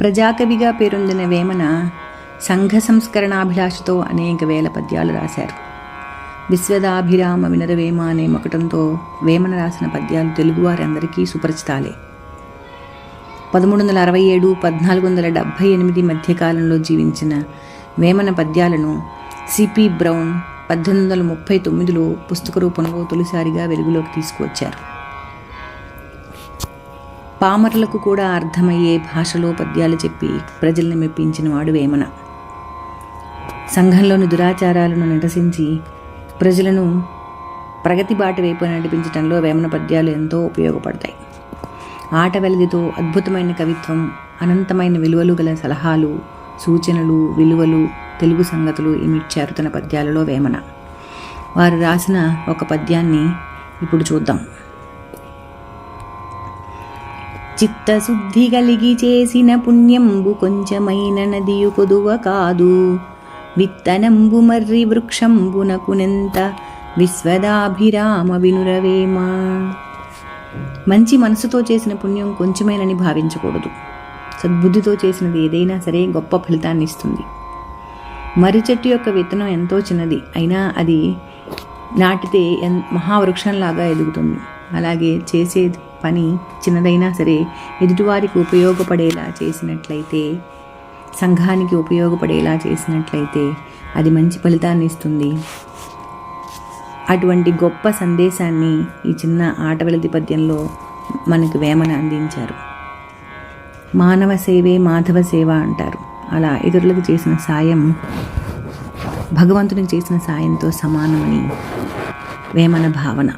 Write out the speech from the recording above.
ప్రజాకవిగా పేరొందిన వేమన సంఘ సంస్కరణాభిలాషతో అనేక వేల పద్యాలు రాశారు. విశ్వదాభిరామ వినరవేమ అనే మకటంతో వేమన రాసిన పద్యాలు తెలుగువారందరికీ సుపరిచితాలే. పదమూడు వందల అరవై ఏడు పద్నాలుగు వందల డెబ్భై ఎనిమిది మధ్యకాలంలో జీవించిన వేమన పద్యాలను సిపి బ్రౌన్ పద్దెనిమిది వందల ముప్పై తొమ్మిదిలో పుస్తక రూపంలో తొలిసారిగా వెలుగులోకి తీసుకువచ్చారు. పామరులకు కూడా అర్థమయ్యే భాషలో పద్యాలు చెప్పి ప్రజల్ని మెప్పించిన వాడు వేమన. సంఘంలోని దురాచారాలను నిరసించి ప్రజలను ప్రగతి బాట వైపు నడిపించడంలో వేమన పద్యాలు ఎంతో ఉపయోగపడతాయి. ఆట వెలదితో అద్భుతమైన కవిత్వం అనంతమైన విలువలు గల సలహాలు సూచనలు విలువలు తెలుగు సంగతులు ఇమిడ్చారు తన పద్యాలలో వేమన. వారు రాసిన ఒక పద్యాన్ని ఇప్పుడు చూద్దాం. చిత్తశుద్ధి కలిగి చేసిన పుణ్యంబు కొంచెమైన నదియు కొదువ కాదు. విత్తనంబు మర్రి వృక్షంబునకునెంత విశ్వదాభిరామ వినురవేమా? మంచి మనసుతో చేసిన పుణ్యం కొంచెమేనని భావించకూడదు. సద్బుద్ధితో చేసినది ఏదైనా సరే గొప్ప ఫలితాన్ని ఇస్తుంది మర్రి చెట్టు యొక్క విత్తనం ఎంతో చిన్నది. అయినా అది నాటితే ఎన్ మహావృక్షంలాగా ఎదుగుతుంది. అలాగే చేసేది పని చిన్నదైనా సరే ఎదుటివారికి ఉపయోగపడేలా చేసినట్లయితే సంఘానికి ఉపయోగపడేలా చేసినట్లయితే అది మంచి ఫలితాన్ని ఇస్తుంది. అటువంటి గొప్ప సందేశాన్ని ఈ చిన్న ఆటవలది పద్యంలో మనకు వేమన అందించారు. మానవ సేవే మాధవ సేవ అంటారు. అలా ఇతరులకు చేసిన సాయం భగవంతునికి చేసిన సాయంతో సమానమని వేమన భావన.